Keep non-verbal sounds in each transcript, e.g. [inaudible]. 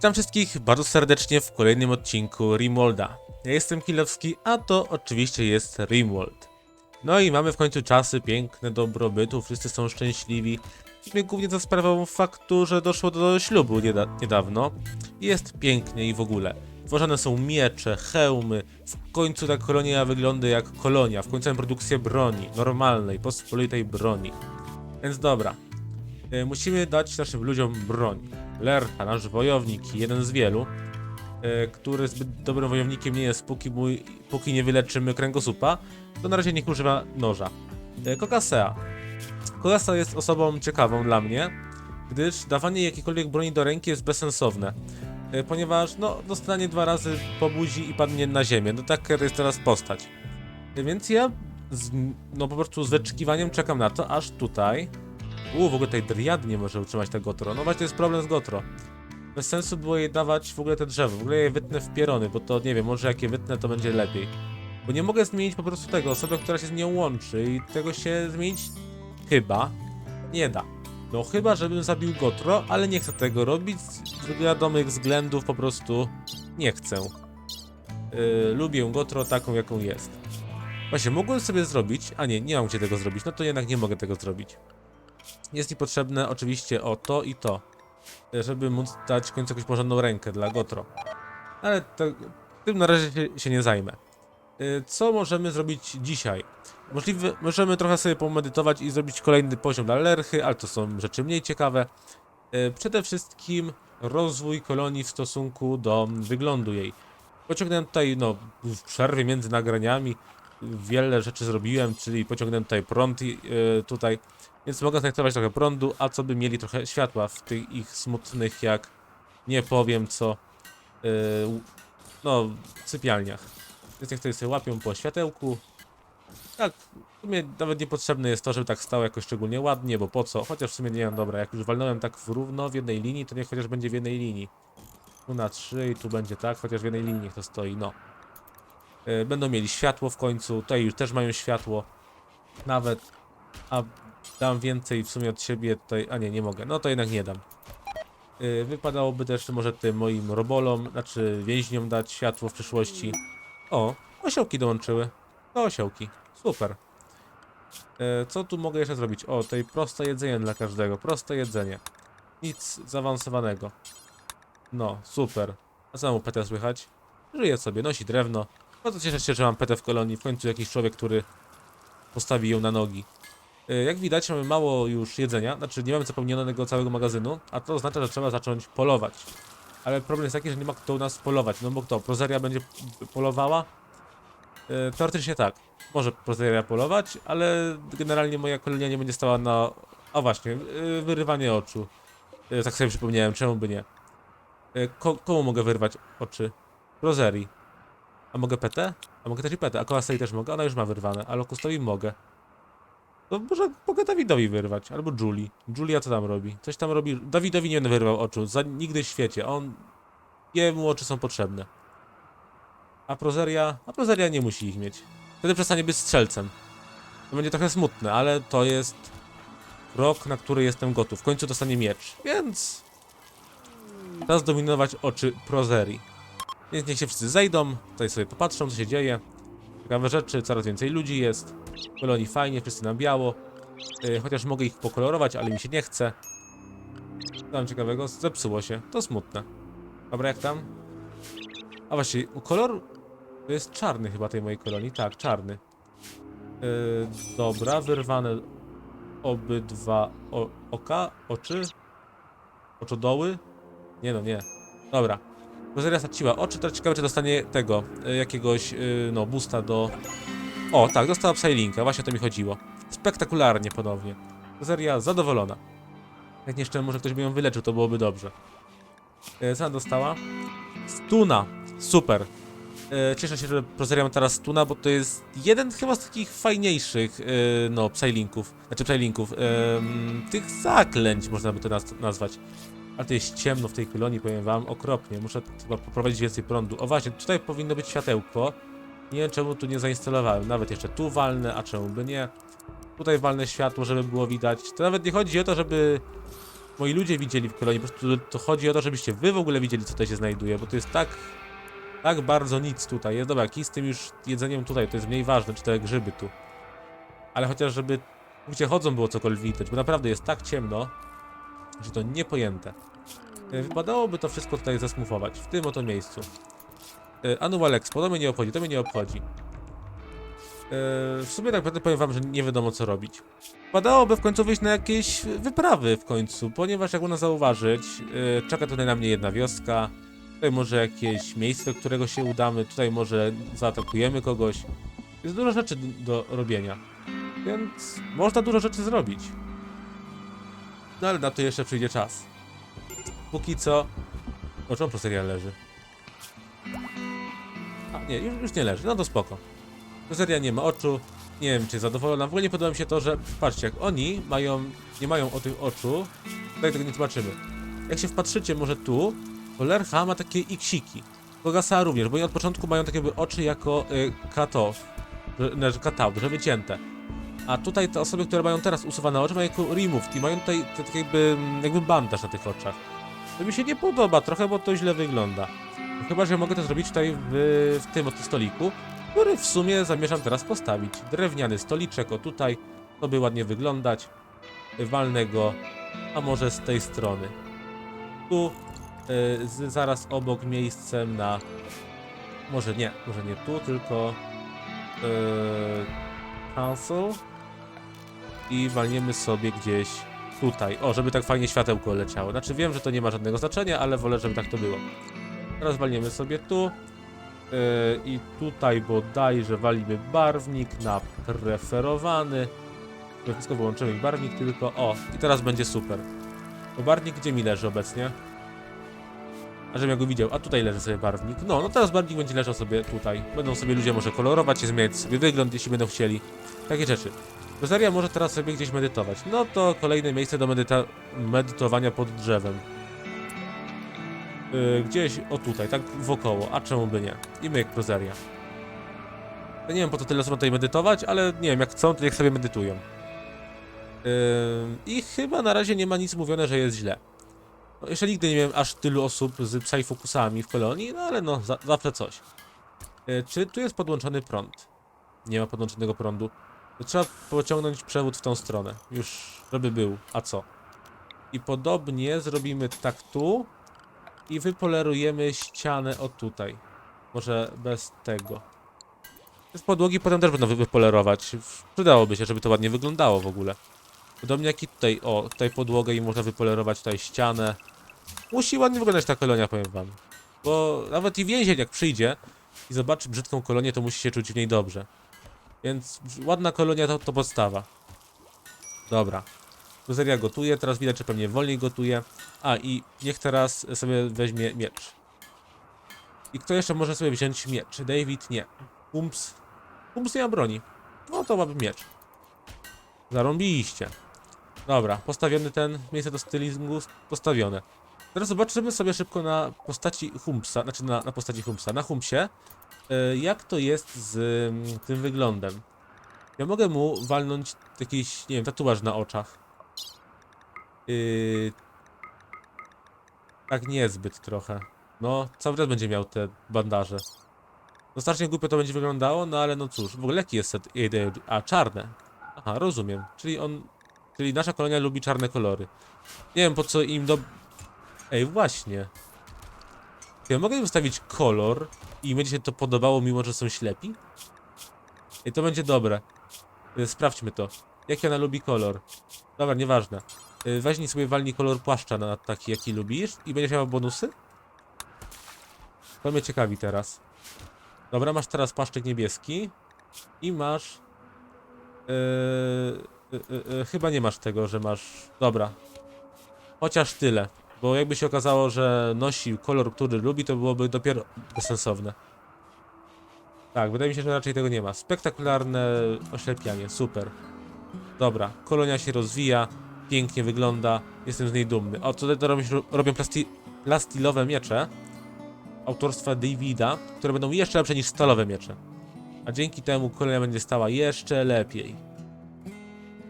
Witam wszystkich bardzo serdecznie w kolejnym odcinku Rimwolda. Ja jestem Kilowski, a to oczywiście jest Rimwold. No i mamy w końcu czasy piękne dobrobytu, wszyscy są szczęśliwi. Sumie głównie za sprawą faktu, że doszło do ślubu nieda- niedawno. Jest pięknie i w ogóle. Tworzone są miecze, hełmy, w końcu ta kolonia wygląda jak kolonia, w końcu mamy produkcję broni, normalnej, pospolitej broni. Więc dobra, E, musimy dać naszym ludziom broń. Lerta, nasz wojownik, jeden z wielu, e, który zbyt dobrym wojownikiem nie jest, póki, mój, póki nie wyleczymy kręgosłupa, to na razie niech używa noża. E, Kokasea. Kokasea jest osobą ciekawą dla mnie, gdyż dawanie jakiejkolwiek broni do ręki jest bezsensowne. E, Ponieważ, no, dostanie dwa razy po buzi i padnie na ziemię. No taka jest teraz postać. Więc ja, z, no po prostu z wyczekiwaniem czekam na to, aż tutaj u, w ogóle tej driady nie może utrzymać tego Gotro. No właśnie to jest problem z Gotro. Bez sensu było jej dawać w ogóle te drzewo. W ogóle je wytnę w pierony, bo to nie wiem, może jak je wytnę to będzie lepiej. Bo nie mogę zmienić po prostu tego, osoby, która się z nią łączy i tego się zmienić chyba nie da. No chyba, żebym zabił Gotro, ale nie chcę tego robić z wiadomych względów, po prostu nie chcę. Yy, lubię Gotro taką, jaką jest. Właśnie, mogłem sobie zrobić, a nie, nie mam gdzie tego zrobić, no to jednak nie mogę tego zrobić. Jest mi potrzebne oczywiście o to i to, żeby móc dać w końcu jakąś porządną rękę dla Gotro. Ale to, tym na razie się, się nie zajmę. Y, Co możemy zrobić dzisiaj? Możliwe, możemy trochę sobie pomedytować i zrobić kolejny poziom dla Lerchy, ale to są rzeczy mniej ciekawe. Y, Przede wszystkim rozwój kolonii w stosunku do wyglądu jej. Pociągnąłem tutaj, no, w przerwie między nagraniami wiele rzeczy zrobiłem, czyli pociągnąłem tutaj prąd i, y, tutaj, więc mogę znajdować trochę prądu, a co by mieli trochę światła w tych ich smutnych, jak nie powiem co, y, no, sypialniach. Więc niech tutaj sobie łapią po światełku. Tak, w sumie nawet niepotrzebne jest to, żeby tak stało jakoś szczególnie ładnie, bo po co? Chociaż w sumie nie wiem, dobra, jak już walnąłem tak w równo w jednej linii, to niech chociaż będzie w jednej linii. Tu na trzy i tu będzie tak, chociaż w jednej linii niech to stoi, no. Y, Będą mieli światło w końcu, tutaj już też mają światło. Nawet, a dam więcej w sumie od siebie tutaj, a nie, nie mogę, no to jednak nie dam. Y, Wypadałoby też może tym moim robolom, znaczy więźniom dać światło w przyszłości. O, osiołki dołączyły. To osiołki, super. Y, Co tu mogę jeszcze zrobić? O, tutaj proste jedzenie dla każdego, proste jedzenie. Nic zaawansowanego. No, super. A co mu petę słychać? Żyje sobie, nosi drewno. Bardzo cieszę się, że mam petę w kolonii. W końcu jakiś człowiek, który postawi ją na nogi. Y, Jak widać, mamy mało już jedzenia. Znaczy, nie mamy zapełnionego całego magazynu, a to oznacza, że trzeba zacząć polować. Ale problem jest taki, że nie ma kto u nas polować. No bo kto? Prozeria będzie polowała? Y, Teoretycznie tak. Może prozeria polować, ale generalnie moja kolonia nie będzie stała na... A właśnie, y, wyrywanie oczu. Tak sobie przypomniałem, czemu by nie? Ko komu mogę wyrwać oczy? Rozerii. A mogę PT? A mogę też i PT. A Kolasei też mogę? Ona już ma wyrwane. A Locustowi mogę. To może mogę Dawidowi wyrwać. Albo Julie. Julia co tam robi? Coś tam robi. Dawidowi nie wyrwał oczu. Za nigdy w świecie. On... Jemu oczy są potrzebne. A Prozeria... A Prozeria nie musi ich mieć. Wtedy przestanie być strzelcem. To będzie trochę smutne, ale to jest... Rok, na który jestem gotów. W końcu dostanie miecz. Więc... Czas dominować oczy Prozerii. Więc niech się wszyscy zejdą, tutaj sobie popatrzą, co się dzieje. Ciekawe rzeczy, coraz więcej ludzi jest. W kolonii fajnie, wszyscy na biało. Yy, chociaż mogę ich pokolorować, ale mi się nie chce. Tam ciekawego? Zepsuło się. To smutne. Dobra, jak tam? A właśnie, kolor to jest czarny chyba tej mojej kolonii. Tak, czarny. Yy, dobra, wyrwane obydwa o, oka, oczy, oczodoły. Nie no, nie. Dobra. Rozeria straciła oczy, teraz ciekawe czy dostanie tego, y, jakiegoś, y, no, boosta do... O, tak, dostała Psylinka, właśnie o to mi chodziło. Spektakularnie ponownie. Rozeria zadowolona. Jak jeszcze może ktoś by ją wyleczył, to byłoby dobrze. Y, Co ona dostała? Stuna! Super! Y, Cieszę się, że Prozeria ma teraz stuna, bo to jest jeden chyba z takich fajniejszych, y, no, Psylinków. Znaczy Psylinków. Tych zaklęć, można by to naz- nazwać. Ale to jest ciemno w tej kolonii, powiem wam, okropnie. Muszę chyba poprowadzić więcej prądu. O właśnie, tutaj powinno być światełko. Nie wiem czemu tu nie zainstalowałem. Nawet jeszcze tu walnę, a czemu by nie. Tutaj walnę światło, żeby było widać. To nawet nie chodzi o to, żeby moi ludzie widzieli w kolonii. Po prostu to chodzi o to, żebyście wy w ogóle widzieli, co tutaj się znajduje, bo to jest tak, tak bardzo nic tutaj. Jest dobra, kij z tym już jedzeniem tutaj, to jest mniej ważne, czy te grzyby tu. Ale chociaż, żeby gdzie chodzą było cokolwiek widać, bo naprawdę jest tak ciemno, że to niepojęte. E, Wypadałoby to wszystko tutaj zasmufować, w tym oto miejscu. E, Annual Expo, to mnie nie obchodzi, to mnie nie obchodzi. E, W sumie tak powiem wam, że nie wiadomo co robić. Wypadałoby w końcu wyjść na jakieś wyprawy w końcu, ponieważ jak można zauważyć, czeka tutaj na mnie jedna wioska, tutaj może jakieś miejsce, którego się udamy, tutaj może zaatakujemy kogoś. Jest dużo rzeczy do robienia, więc można dużo rzeczy zrobić. No ale na to jeszcze przyjdzie czas. Póki co... O czym serial leży? A nie, już, już nie leży, no to spoko. Seria nie ma oczu, nie wiem czy jest zadowolona. W ogóle nie podoba mi się to, że patrzcie, jak oni mają, nie mają o tych oczu, tutaj tego nie zobaczymy. Jak się wpatrzycie może tu, to Lercha ma takie iksiki. Pogasa również, bo oni od początku mają takie jakby oczy jako y, cut-off, że- znaczy wycięte. A tutaj te osoby, które mają teraz usuwane oczy, mają jako removed i mają tutaj tak jakby, jakby bandaż na tych oczach. To mi się nie podoba trochę, bo to źle wygląda. Chyba, że mogę to zrobić tutaj w, w tym oto stoliku, który w sumie zamierzam teraz postawić. Drewniany stoliczek, o tutaj, to by ładnie wyglądać. Walnę go, a może z tej strony. Tu, y, z, zaraz obok miejscem na... Może nie, może nie tu, tylko... Yy, cancel. I walniemy sobie gdzieś tutaj. O, żeby tak fajnie światełko leciało. Znaczy wiem, że to nie ma żadnego znaczenia, ale wolę, żeby tak to było. Teraz walniemy sobie tu. Yy, I tutaj bodajże walimy barwnik na preferowany. To wszystko wyłączymy barwnik tylko. O, i teraz będzie super. Bo barwnik gdzie mi leży obecnie? A żebym ja go widział, a tutaj leży sobie barwnik. No, no teraz barwnik będzie leżał sobie tutaj. Będą sobie ludzie może kolorować i zmieniać sobie wygląd, jeśli będą chcieli. Takie rzeczy. Rosaria może teraz sobie gdzieś medytować. No to kolejne miejsce do medytowania pod drzewem. Yy, gdzieś o tutaj, tak wokoło, a czemu by nie? I myk Rosaria. Ja nie wiem po co tyle osób tutaj medytować, ale nie wiem, jak chcą, to niech sobie medytują. Yy, I chyba na razie nie ma nic mówione, że jest źle. No, jeszcze nigdy nie miałem aż tylu osób z Psyfokusami w kolonii, no ale no, za, zawsze coś. Yy, czy tu jest podłączony prąd? Nie ma podłączonego prądu. To trzeba pociągnąć przewód w tą stronę. Już, żeby był. A co? I podobnie zrobimy tak tu. I wypolerujemy ścianę o tutaj. Może bez tego. Z podłogi potem też będą wy- wypolerować. Przydałoby się, żeby to ładnie wyglądało w ogóle. Podobnie jak i tutaj. O, tutaj podłogę i można wypolerować tutaj ścianę. Musi ładnie wyglądać ta kolonia, powiem wam. Bo nawet i więzień jak przyjdzie i zobaczy brzydką kolonię, to musi się czuć w niej dobrze. Więc ładna kolonia to, to podstawa. Dobra. Rosaria gotuje, teraz widać, że pewnie wolniej gotuje. A i niech teraz sobie weźmie miecz. I kto jeszcze może sobie wziąć miecz? David nie. Pumps. Pumps nie ma broni. No to mamy miecz. Zarąbiliście. Dobra, postawiony ten, miejsce do stylizmu postawione. Teraz zobaczymy sobie szybko na postaci Humpsa, znaczy na, na postaci Humpsa, na Humpsie, e, jak to jest z mm, tym wyglądem. Ja mogę mu walnąć jakiś, nie wiem, tatuaż na oczach. Yy... Tak niezbyt trochę. No, cały czas będzie miał te bandaże. No strasznie głupio to będzie wyglądało, no ale no cóż, w ogóle jaki jest set? A, czarne. Aha, rozumiem. Czyli on... Czyli nasza kolonia lubi czarne kolory. Nie wiem po co im do... Ej, właśnie. Ja mogę im ustawić kolor i będzie się to podobało, mimo że są ślepi? I to będzie dobre. Y, Sprawdźmy to. Jaki ona lubi kolor? Dobra, nieważne. Y, Weźnij sobie walnij kolor płaszcza na taki, jaki lubisz i będziesz miał bonusy? To mnie ciekawi teraz. Dobra, masz teraz płaszczyk niebieski i masz... Yy, yy, yy, chyba nie masz tego, że masz... Dobra. Chociaż tyle. Bo jakby się okazało, że nosi kolor, który lubi, to byłoby dopiero bezsensowne. Tak, wydaje mi się, że raczej tego nie ma. Spektakularne oślepianie, super. Dobra, kolonia się rozwija, pięknie wygląda, jestem z niej dumny. O, tutaj to robią, robią plasti, plastilowe miecze autorstwa Davida, które będą jeszcze lepsze niż stalowe miecze. A dzięki temu kolonia będzie stała jeszcze lepiej.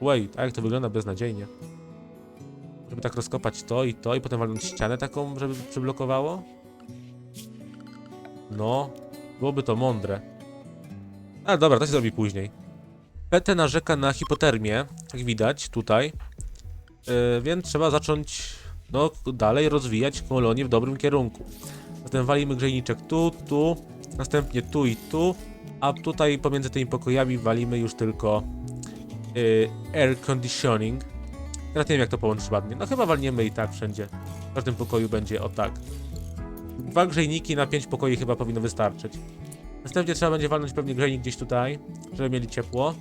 Wait, a jak to wygląda beznadziejnie. Żeby tak rozkopać to i to i potem walnąć ścianę taką, żeby przyblokowało? No, byłoby to mądre. Ale dobra, to się zrobi później. PT narzeka na hipotermię, jak widać tutaj. Yy, więc trzeba zacząć no, dalej rozwijać kolonię w dobrym kierunku. Zatem walimy grzejniczek tu, tu, następnie tu i tu, a tutaj pomiędzy tymi pokojami walimy już tylko yy, air conditioning. Teraz nie wiem jak to połączyć ładnie. No chyba walniemy i tak wszędzie. W każdym pokoju będzie o tak. Dwa grzejniki na pięć pokoi chyba powinno wystarczyć. Następnie trzeba będzie walnąć pewnie grzejnik gdzieś tutaj, żeby mieli ciepło.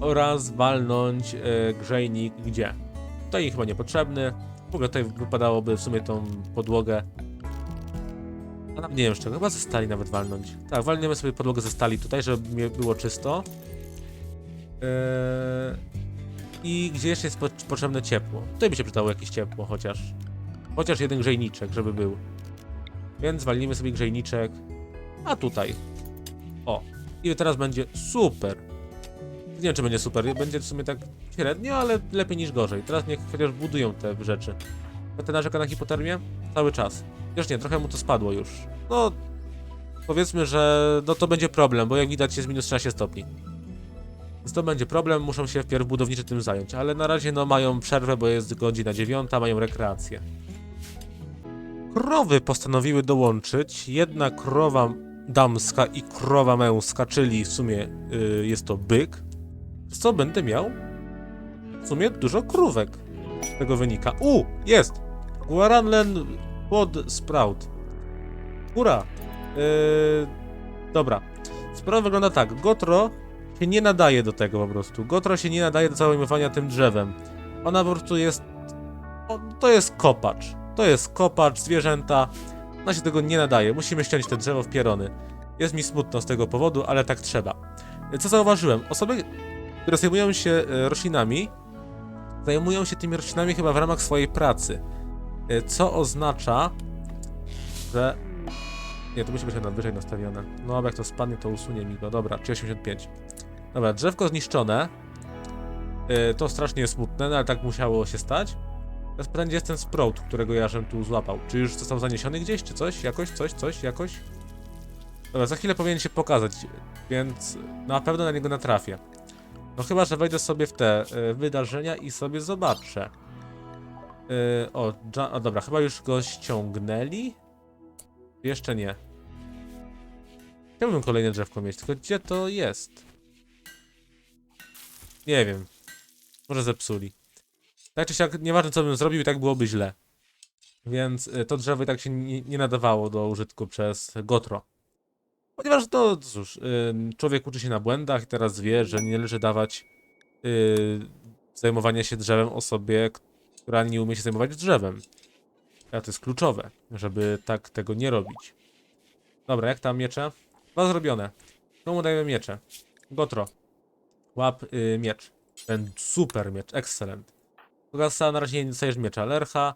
Oraz walnąć e, grzejnik gdzie? Tutaj chyba niepotrzebny. W ogóle tutaj wypadałoby w sumie tą podłogę. A nawet nie wiem z chyba ze stali nawet walnąć. Tak, walniemy sobie podłogę ze stali tutaj, żeby było czysto. Eee, I gdzie jeszcze jest po potrzebne ciepło? Tutaj by się przydało jakieś ciepło, chociaż. Chociaż jeden grzejniczek, żeby był. Więc walnimy sobie grzejniczek. A tutaj. O. I teraz będzie super. Nie wiem, czy będzie super. Będzie w sumie tak średnio, ale lepiej niż gorzej. Teraz niech chociaż budują te rzeczy. Ten narzeka na hipotermię? Cały czas. Już nie, trochę mu to spadło już. No, powiedzmy, że no to będzie problem, bo jak widać jest minus 13 stopni. Więc to będzie problem, muszą się wpierw budowniczy tym zająć, ale na razie no mają przerwę, bo jest godzina dziewiąta, mają rekreację. Krowy postanowiły dołączyć. Jedna krowa damska i krowa męska, czyli w sumie y, jest to byk. Co będę miał w sumie dużo krówek. Z tego wynika. U, jest! Guaranlen pod Sprout. Ura! Yy, dobra. Sprawa wygląda tak. Gotro się nie nadaje do tego po prostu. Gotro się nie nadaje do zajmowania tym drzewem. Ona po prostu jest... O, to jest kopacz. To jest kopacz, zwierzęta. Ona się tego nie nadaje. Musimy ściąć te drzewo w pierony. Jest mi smutno z tego powodu, ale tak trzeba. Co zauważyłem? Osoby, które zajmują się e, roślinami, zajmują się tymi roślinami chyba w ramach swojej pracy. E, Co oznacza, że... Nie, to musi być na wyżej nastawione. No, jak to spadnie, to usunie mi go. Dobra, czy 85. Dobra, drzewko zniszczone. E, To strasznie smutne, no ale tak musiało się stać. Teraz pytanie, gdzie jest ten sprout, którego ja żem tu złapał? Czy już został zaniesiony gdzieś, czy coś? Jakoś, coś, coś, jakoś? Dobra, za chwilę powinien się pokazać, więc na pewno na niego natrafię. No chyba, że wejdę sobie w te y, wydarzenia i sobie zobaczę. Y, o, o, dobra, chyba już go ściągnęli? Jeszcze nie. Chciałbym kolejne drzewko mieć, tylko gdzie to jest? Nie wiem. Może zepsuli. Tak czy siak, nieważne co bym zrobił, i tak byłoby źle. Więc y, to drzewo i tak się nie, nie nadawało do użytku przez Gotro. Ponieważ to, cóż, ym, człowiek uczy się na błędach i teraz wie, że nie należy dawać yy, zajmowania się drzewem osobie, która nie umie się zajmować drzewem. A to jest kluczowe, żeby tak tego nie robić. Dobra, jak tam miecze? Dwa zrobione. Komu dajemy miecze? Gotro. Łap y, miecz. Ten super miecz, excellent. Gasa, na razie nie dostajesz miecza. Lercha.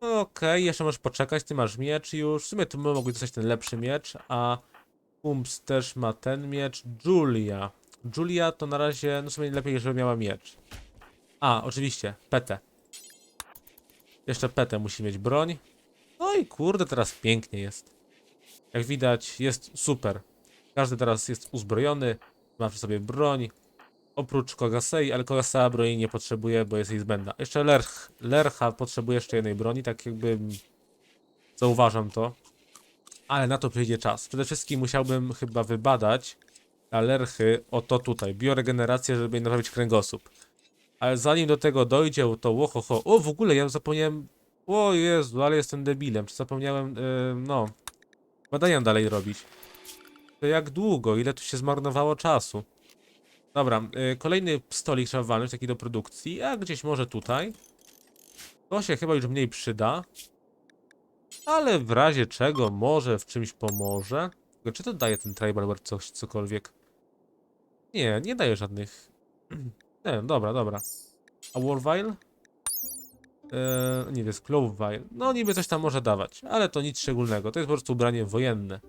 Okej, jeszcze możesz poczekać, ty masz miecz już. W sumie tu my mogli dostać ten lepszy miecz, a Pumps też ma ten miecz. Julia. Julia to na razie, no w sumie lepiej, żeby miała miecz. A, oczywiście, Pete. Jeszcze Pete musi mieć broń. No i kurde, teraz pięknie jest. Jak widać, jest super. Każdy teraz jest uzbrojony, ma przy sobie broń. Oprócz Kogasei, ale Kogasea broni nie potrzebuje, bo jest jej zbędna. Jeszcze Lerch, Lercha potrzebuje jeszcze jednej broni, tak jakby zauważam to. Ale na to przyjdzie czas. Przede wszystkim musiałbym chyba wybadać dla Lerchy o to tutaj. Bioregenerację, żeby jej naprawić kręgosłup. Ale zanim do tego dojdzie, to łohoho. O, w ogóle ja zapomniałem... O Jezu, ale jestem debilem. Czy zapomniałem, yy, no... Badania dalej robić. To jak długo? Ile tu się zmarnowało czasu? Dobra, yy, kolejny stolik trzeba walnąć, taki do produkcji, a gdzieś może tutaj. To się chyba już mniej przyda. Ale w razie czego może w czymś pomoże. Czy to daje ten tribal ware coś, cokolwiek? Nie, nie daje żadnych. [clears throat] Nie, dobra, dobra. A Warvile? Nie, to jest Clovevile. No niby coś tam może dawać, ale to nic szczególnego. To jest po prostu ubranie wojenne.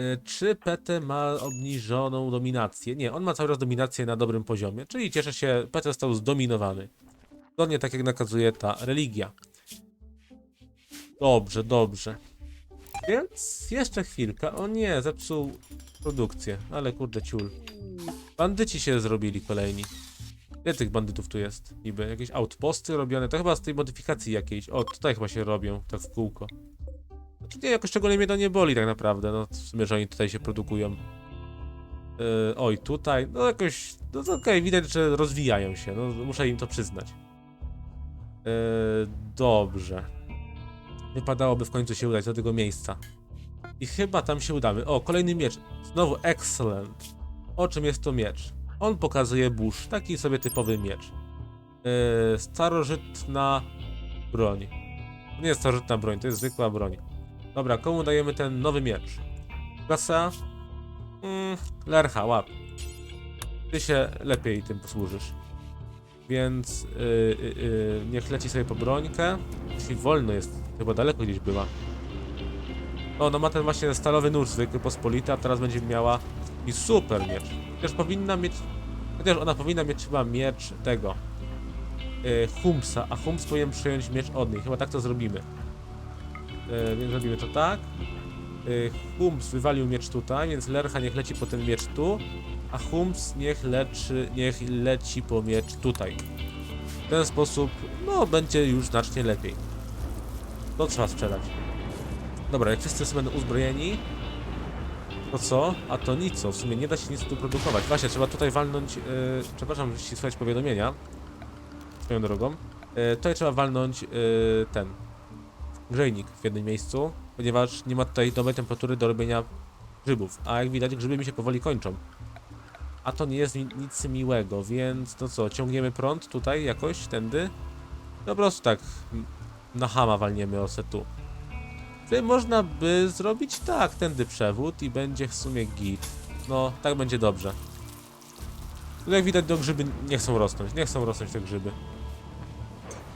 Eee, czy PT ma obniżoną dominację? Nie, on ma cały czas dominację na dobrym poziomie, czyli cieszę się, PT został zdominowany. Zgodnie tak jak nakazuje ta religia. Dobrze, dobrze. Więc jeszcze chwilkę. O nie, zepsuł produkcję. Ale kurde ciul. Bandyci się zrobili kolejni. Ile tych bandytów tu jest? Niby jakieś outposty robione. To chyba z tej modyfikacji jakiejś. O, tutaj chyba się robią, tak w kółko. Nie, jakoś szczególnie mnie to nie boli tak naprawdę. No w sumie, że oni tutaj się produkują. Yy, oj, tutaj. No jakoś. No okej, widać, że rozwijają się. No muszę im to przyznać. Yy, dobrze. Wypadałoby w końcu się udać do tego miejsca. I chyba tam się udamy. O, kolejny miecz. Znowu excellent. O czym jest to miecz? On pokazuje burz, taki sobie typowy miecz. Yy, starożytna broń. To nie jest starożytna broń, to jest zwykła broń. Dobra, komu dajemy ten nowy miecz? Klasa? Mm, Lercha, łap. Ty się lepiej tym posłużysz. Więc yy, yy, niech leci sobie po brońkę. Jeśli wolno jest, chyba daleko gdzieś była. O, no ma ten właśnie stalowy nóż zwykły, pospolity, a teraz będzie miała i super miecz. Chociaż powinna mieć. Chociaż ona powinna mieć chyba miecz tego. Yy, Humsa, a Hums powinien przyjąć miecz od niej. Chyba tak to zrobimy. Yy, więc zrobimy to tak. Yy, Hums wywalił miecz tutaj, więc Lercha niech leci po ten miecz tu. A Hums niech leczy, niech leci po miecz tutaj. W ten sposób, no, będzie już znacznie lepiej. To trzeba sprzedać. Dobra, jak wszyscy będą uzbrojeni, to co? A to nic? W sumie nie da się nic tu produkować. Właśnie, trzeba tutaj walnąć. Yy, przepraszam, jeśli słuchać powiadomienia. Swoją drogą. Yy, tutaj trzeba walnąć yy, ten. Grzejnik w jednym miejscu, ponieważ nie ma tutaj dobrej temperatury do robienia grzybów. A jak widać, grzyby mi się powoli kończą. A to nie jest ni- nic miłego, więc to co? Ciągniemy prąd tutaj jakoś, tędy? No po prostu tak. Na hama walniemy ose tu. Tutaj można by zrobić tak, tędy przewód i będzie w sumie git. No, tak będzie dobrze. Tu jak widać, do grzyby nie chcą rosnąć, nie chcą rosnąć te grzyby.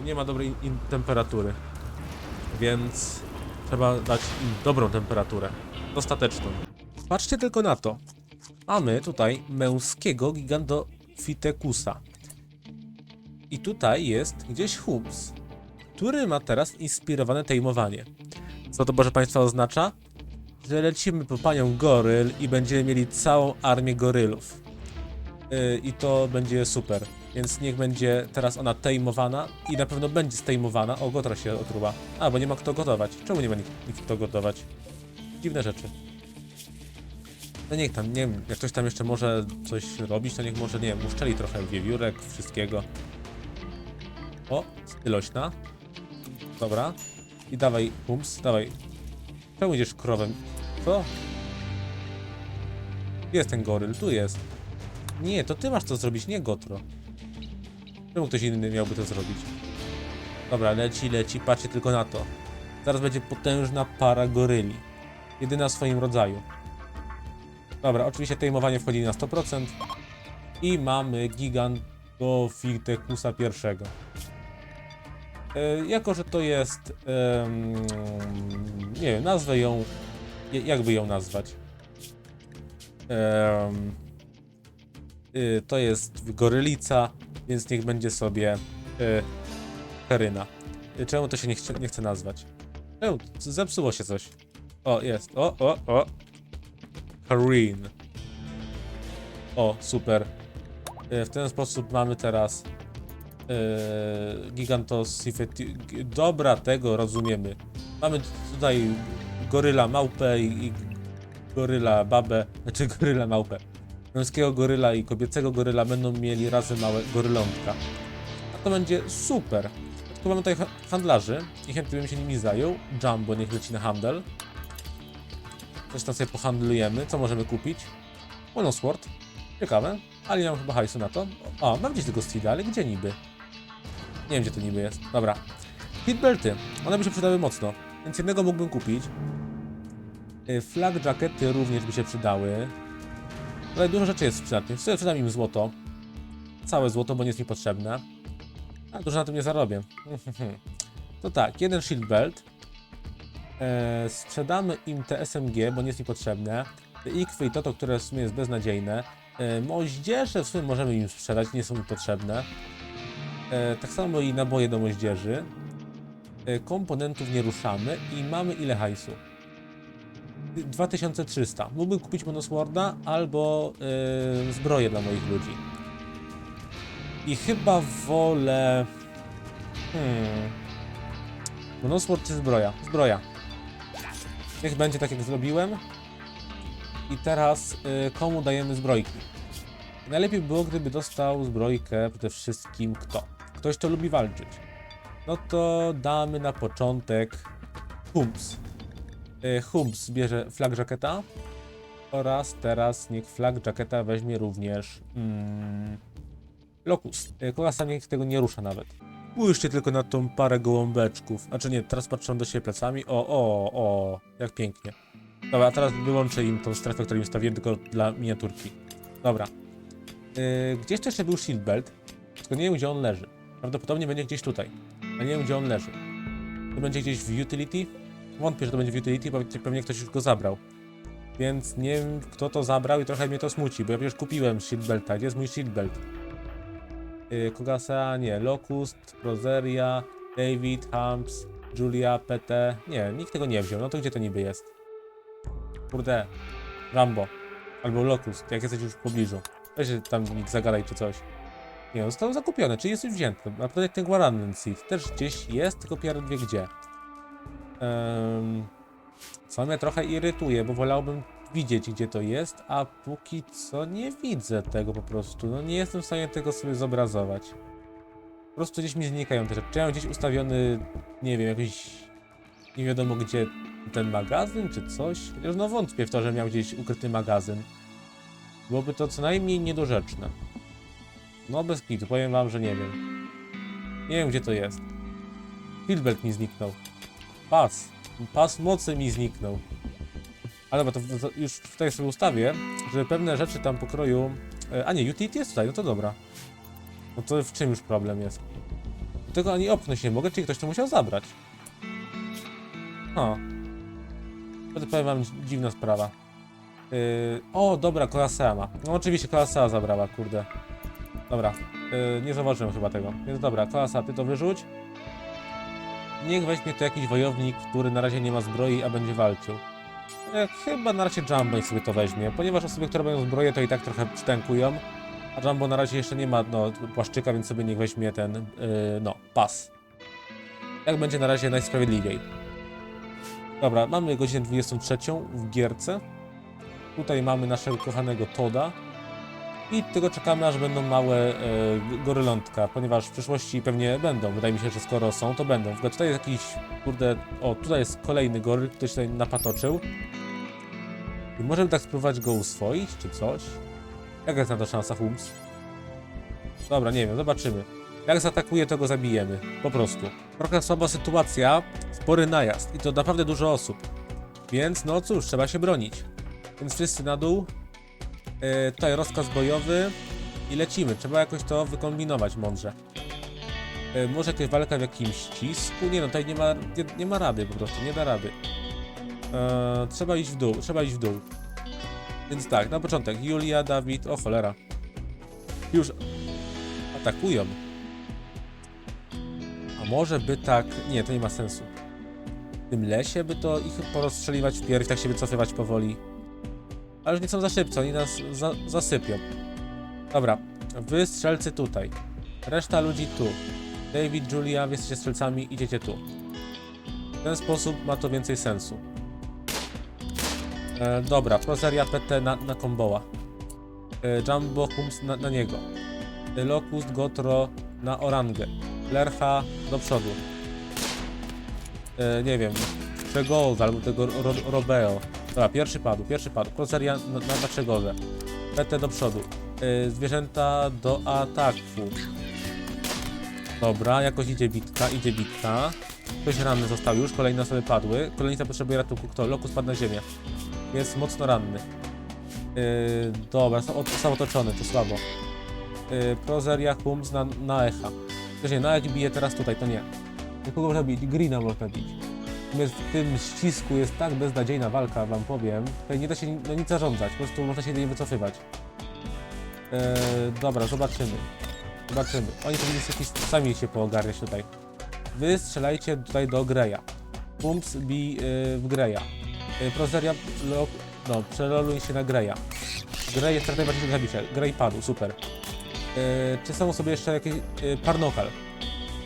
Nie ma dobrej temperatury. Więc trzeba dać im dobrą temperaturę. Dostateczną. Patrzcie tylko na to. Mamy tutaj męskiego gigantofitekusa. I tutaj jest gdzieś Hubs, który ma teraz inspirowane tejmowanie. Co to proszę Państwa oznacza? Że lecimy po panią goryl i będziemy mieli całą armię gorylów. Yy, I to będzie super. Więc niech będzie teraz ona tejmowana i na pewno będzie stejmowana. O, gotra się otruwa. A, bo nie ma kto gotować. Czemu nie ma nikt, nikt kto gotować? Dziwne rzeczy. No niech tam, nie wiem, jak ktoś tam jeszcze może coś robić, to niech może, nie wiem, uszczeli trochę wiewiórek, wszystkiego. O, stylośna. Dobra. I dawaj, Pums, dawaj. Czemu idziesz krowem? Co? Jest ten goryl? Tu jest. Nie, to ty masz to zrobić, nie Gotro. Czemu ktoś inny miałby to zrobić? Dobra, leci, leci, patrzcie tylko na to. Zaraz będzie potężna para goryli. Jedyna w swoim rodzaju. Dobra, oczywiście tejmowanie wchodzi na 100%. I mamy Gigantofitekusa pierwszego. E, jako, że to jest. nie wiem, nazwę ją. ja- Jakby ją nazwać? Em, y, to jest gorylica, więc niech będzie sobie y, Karyna. Y, Czemu to się nie, chce- nie chce nazwać? Czemu? Z- Zepsuło się coś. O, jest. O, o, o. Karin. O, super. Y, W ten sposób mamy teraz e, Gigantos Dobra, tego rozumiemy. Mamy tutaj goryla małpę i, i goryla babę, znaczy goryla małpę. Męskiego goryla i kobiecego goryla będą mieli razem małe gorylątka. A to będzie super. Tylko mamy tutaj ha- handlarzy i chętnie bym się nimi zajął. Jumbo niech leci na handel. Coś tam sobie pohandlujemy. Co możemy kupić? Monosword. Ciekawe. Ale nie mam chyba hajsu na to. O, mam gdzieś tego Steeda, ale gdzie niby? Nie wiem, gdzie to niby jest. Dobra. Hitbelty. One by się przydały mocno. Więc jednego mógłbym kupić. Y, Flag jackety również by się przydały. Tutaj dużo rzeczy jest przydatnych. Przydam im złoto. Całe złoto, bo nie jest mi potrzebne. A dużo na tym nie zarobię. [laughs] To tak, jeden shield belt. E, sprzedamy im te SMG, bo nie jest mi potrzebne. Te ikwy i to, które w sumie jest beznadziejne. E, moździerze w sumie możemy im sprzedać, nie są mi potrzebne. E, tak samo i naboje do moździerzy. E, komponentów nie ruszamy i mamy ile hajsu? 2300. Mógłbym kupić Monosworda albo e, zbroję dla moich ludzi. I chyba wolę... Hmm... Monosword czy zbroja? Zbroja. Niech będzie tak jak zrobiłem. I teraz y, komu dajemy zbrojki? Najlepiej by było, gdyby dostał zbrojkę przede wszystkim kto? Ktoś, kto lubi walczyć. No to damy na początek Humps. Y, Humps bierze flag jacketa oraz teraz niech flag jacketa weźmie również mm, Locust. Y, Kolasa niech tego nie rusza nawet. Spójrzcie tylko na tą parę gołąbeczków. Znaczy nie, teraz patrzą do siebie plecami. O, o, o, jak pięknie. Dobra, a teraz wyłączę im tą strefę, którą im stawiłem tylko dla miniaturki. Dobra. Yy, gdzieś jeszcze był shield belt, tylko nie wiem gdzie on leży. Prawdopodobnie będzie gdzieś tutaj, a nie wiem gdzie on leży. To będzie gdzieś w utility? Wątpię, że to będzie w utility, bo pewnie ktoś już go zabrał. Więc nie wiem kto to zabrał i trochę mnie to smuci, bo ja przecież kupiłem shield belta. Gdzie jest mój shield belt? Yy, Kogasa, nie, Locust, Roseria, David, Humps, Julia, PT. Nie, nikt tego nie wziął. No to gdzie to niby jest? Kurde, Rambo. Albo Locust, jak jesteś już w pobliżu. Weź tam nikt zagadaj czy coś. Nie, został zakupiony, czyli jest już wzięty. Na pewno jak ten Guaranen Seed też gdzieś jest, tylko wie gdzie. Co mnie trochę irytuje, bo wolałbym widzieć gdzie to jest, a póki co nie widzę tego po prostu. No nie jestem w stanie tego sobie zobrazować. Po prostu gdzieś mi znikają te rzeczy. Czy ja mam gdzieś ustawiony, nie wiem, jakiś nie wiadomo gdzie ten magazyn czy coś. Chociaż no wątpię w to, że miał gdzieś ukryty magazyn. Byłoby to co najmniej niedorzeczne. No bez kitu, powiem wam, że nie wiem. Nie wiem gdzie to jest. Fieldbelt mi zniknął. Pas. Pas mocy mi zniknął. Ale dobra, to, to, już tutaj sobie ustawię, że pewne rzeczy tam pokroju... E, a nie, utility jest tutaj, no to dobra. No to w czym już problem jest? Tego ani opchnąć nie mogę, czyli ktoś to musiał zabrać. O. To powiem wam dzi- dziwna sprawa. Yy, o, dobra, Kolasea ma. No oczywiście Kolasea zabrała, kurde. Dobra, yy, nie zauważyłem chyba tego. Więc dobra, Kolasea, ty to wyrzuć. Niech weźmie to jakiś wojownik, który na razie nie ma zbroi, a będzie walczył. E, chyba na razie Jumbo sobie to weźmie, ponieważ osoby, które mają zbroję, to i tak trochę przytękują. A Jumbo na razie jeszcze nie ma no, płaszczyka, więc sobie niech weźmie ten, yy, no, pas. Jak będzie na razie najsprawiedliwiej. Dobra, mamy godzinę 23 w gierce. Tutaj mamy naszego kochanego Toda. I tego czekamy, aż będą małe e, gorylątka, ponieważ w przyszłości pewnie będą. Wydaje mi się, że skoro są, to będą. W ogóle tutaj jest jakiś, kurde, o, tutaj jest kolejny goryl, ktoś tutaj napatoczył. I możemy tak spróbować go uswoić, czy coś? Jaka jest na to szansa, Holmes? Dobra, nie wiem, zobaczymy. Jak zaatakuje, to go zabijemy. Po prostu. Trochę słaba sytuacja, spory najazd i to naprawdę dużo osób. Więc no cóż, trzeba się bronić. Więc wszyscy na dół. E, tutaj rozkaz bojowy i lecimy. Trzeba jakoś to wykombinować mądrze. E, może jakaś walka w jakimś ścisku? Nie no, tutaj nie ma, nie, nie ma rady po prostu, nie da rady. E, trzeba iść w dół, trzeba iść w dół. Więc tak, na początek Julia, Dawid, o cholera. Już atakują. A może by tak... Nie, to nie ma sensu. W tym lesie by to ich porozstrzeliwać wpierw, tak się wycofywać powoli. Ale już nie są za szybko, oni nas za, zasypią. Dobra, wy strzelcy tutaj. Reszta ludzi tu. David, Julia, wy jesteście strzelcami, idziecie tu. W ten sposób ma to więcej sensu. E, dobra, Proseria PT na, na komboła. E, Jumbo Hums na, na niego. E, Locust Gotro na orangę. Lercha do przodu. E, nie wiem, Przegold albo tego ro, Robeo. Dobra, pierwszy padł, pierwszy padł. Proseria na, na, Przegorze. PT do przodu. E, zwierzęta do ataku. Dobra, jakoś idzie bitka, idzie bitka. Ktoś ranny został już, kolejne osoby padły. Kolejnica potrzebuje ratunku. Kto? Lokus padł na ziemię. Jest mocno ranny. Yy, dobra, są, są otoczony, to słabo. Yy, Prozeria, Hums na, na echa. Też nie, na bije teraz tutaj, to nie. Kogo można bić? Greena można bić. W tym ścisku jest tak beznadziejna walka, wam powiem. Tutaj nie da się no, nic zarządzać, po prostu można się jedynie wycofywać. Yy, dobra, zobaczymy. Zobaczymy. Oni powinni sobie sami się poogarniać tutaj. Wy strzelajcie tutaj do Greya. Bumps bij yy, w Greya. Yy, Prozeria, lo, no, przeroluj się na Greya. Grey jest tak najbardziej do zabicia. Grey padł, super. Yy, czy są sobie jeszcze jakieś... Yy, Parnokal.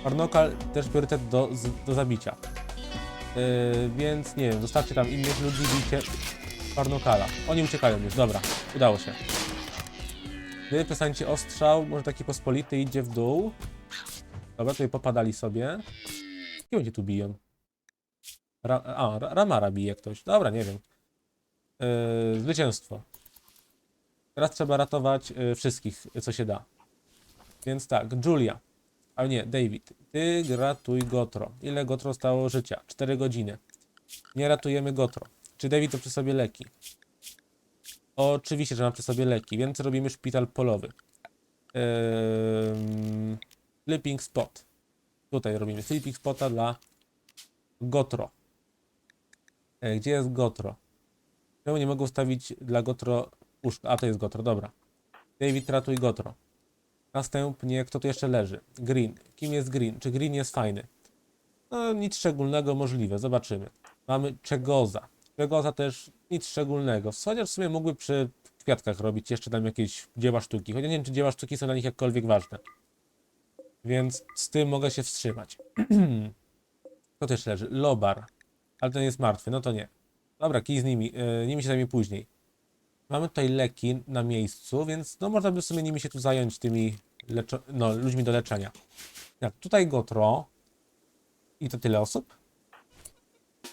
Parnokal też priorytet do, z, do zabicia. Yy, więc nie wiem, zostawcie tam innych ludzi, bijcie Parnokala. Oni uciekają już, dobra, udało się. Wy przestańcie ostrzał, może taki pospolity idzie w dół. Dobra, tutaj popadali sobie. Kim oni tu biją? Ra a, Ra Ramara bije ktoś. Dobra, nie wiem. Yy, zwycięstwo. Teraz trzeba ratować yy, wszystkich, co się da. Więc tak, Julia. Ale nie, David. Ty ratuj Gotro. Ile Gotro stało życia? 4 godziny. Nie ratujemy Gotro. Czy David to przy sobie leki? Oczywiście, że mam przy sobie leki, więc robimy szpital polowy. Ehm, spot. Tutaj robimy sleeping spota dla Gotro. E, gdzie jest Gotro? Czemu nie mogę ustawić dla Gotro łóżka? A to jest Gotro, dobra. David, ratuj Gotro. Następnie, kto tu jeszcze leży? Green. Kim jest Green? Czy Green jest fajny? No, nic szczególnego możliwe, zobaczymy. Mamy Czegoza. Czegoza też nic szczególnego. Chociaż w sumie mógłby przy kwiatkach robić jeszcze tam jakieś dzieła sztuki. Chociaż nie wiem, czy dzieła sztuki są dla nich jakkolwiek ważne. Więc z tym mogę się wstrzymać. [clears throat] Kto też leży? Lobar. Ale ten jest martwy, no to nie. Dobra, kij z nimi. Yy, nimi się zajmie później. Mamy tutaj leki na miejscu, więc no można by w sumie nimi się tu zająć, tymi no, ludźmi do leczenia. Jak tutaj Gotro. I to tyle osób?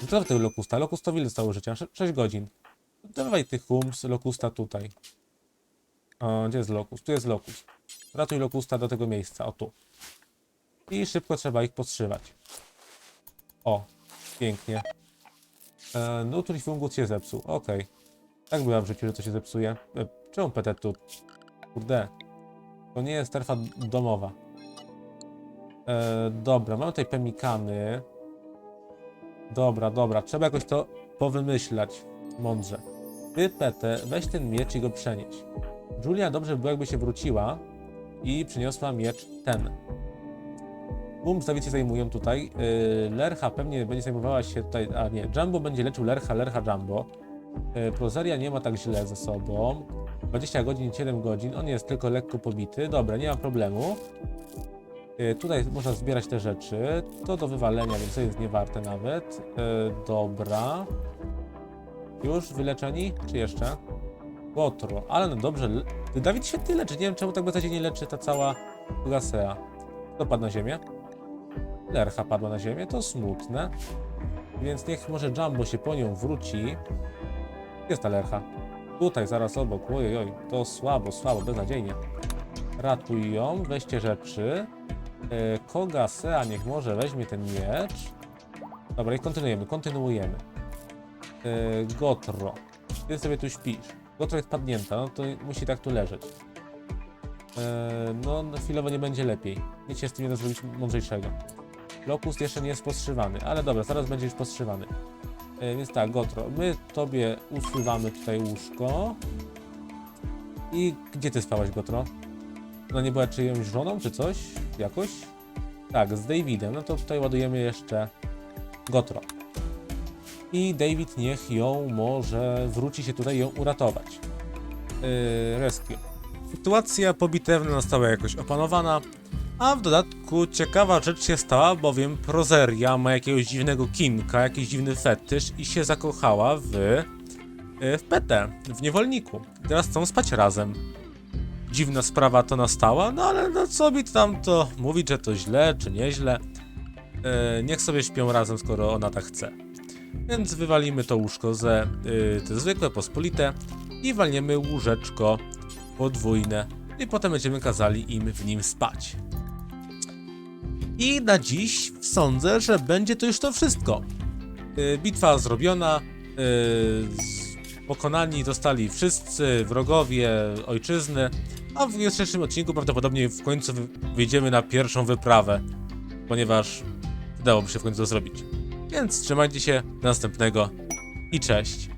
No to tego Lokusta. Lokustowi ile zostało życia? 6 godzin. Dawaj tych hums, Lokusta tutaj. O, gdzie jest Lokus? Tu jest Lokus. Ratuj Lokusta do tego miejsca, o tu. I szybko trzeba ich podszywać. O, pięknie. E, Nutri fungus się zepsuł, okej. Tak bywa w życiu, że to się zepsuje. E, czemu PT tu? Kurde. To nie jest strefa domowa. E, dobra, mamy tutaj pemikany. Dobra, dobra, trzeba jakoś to powymyślać mądrze. Ty, Pete, weź ten miecz i go przenieś. Julia dobrze by było, jakby się wróciła i przyniosła miecz ten. Bum, Dawid się zajmują tutaj. Yy, Lercha pewnie będzie zajmowała się tutaj, a nie, Jumbo będzie leczył Lercha, Lercha Jumbo. Yy, Prozeria nie ma tak źle ze sobą. 20 godzin, 7 godzin, on jest tylko lekko pobity. Dobra, nie ma problemu. Yy, tutaj można zbierać te rzeczy. To do wywalenia, więc to jest niewarte nawet. Yy, dobra. Już wyleczeni? Czy jeszcze? Gotro, ale no dobrze. Dawid świetnie leczy. Nie wiem czemu tak beznadziejnie leczy ta cała Gasea. Kto padł na ziemię? Lercha padła na ziemię, to smutne. Więc niech może Jumbo się po nią wróci. Jest ta Lercha. Tutaj, zaraz obok. Ojej, oj, to słabo, słabo, beznadziejnie. Ratuj ją, weźcie rzeczy. E, Kogasea niech może weźmie ten miecz. Dobra, i kontynuujemy, kontynuujemy. E, Gotro. Ty sobie tu śpisz. Gotro jest padnięta, no to musi tak tu leżeć. E, no, no, chwilowo nie będzie lepiej. Nic się z tym nie da zrobić mądrzejszego. Locust jeszcze nie jest postrzywany, ale dobra, zaraz będzie już postrzywany. E, więc tak, Gotro, my tobie usuwamy tutaj łóżko. I gdzie ty spałaś, Gotro? No nie była czyjąś żoną, czy coś? Jakoś? Tak, z Davidem. No to tutaj ładujemy jeszcze Gotro. I David niech ją może wróci się tutaj ją uratować. Yy, rescue. Sytuacja pobitewna została jakoś opanowana, a w dodatku ciekawa rzecz się stała, bowiem Prozeria ma jakiegoś dziwnego kinka, jakiś dziwny fetysz i się zakochała w, yy, w PT, w niewolniku. Teraz chcą spać razem. Dziwna sprawa to nastała, no ale no co mi tam to mówić, że to źle czy nieźle. Yy, niech sobie śpią razem, skoro ona tak chce. Więc wywalimy to łóżko ze yy, te zwykłe, pospolite i walniemy łóżeczko podwójne i potem będziemy kazali im w nim spać. I na dziś sądzę, że będzie to już to wszystko. Yy, bitwa zrobiona, z- pokonani zostali wszyscy wrogowie ojczyzny, a w jutrzejszym odcinku prawdopodobnie w końcu wy- wyjdziemy na pierwszą wyprawę, ponieważ udałoby się w końcu to zrobić. Więc trzymajcie się, do następnego i cześć.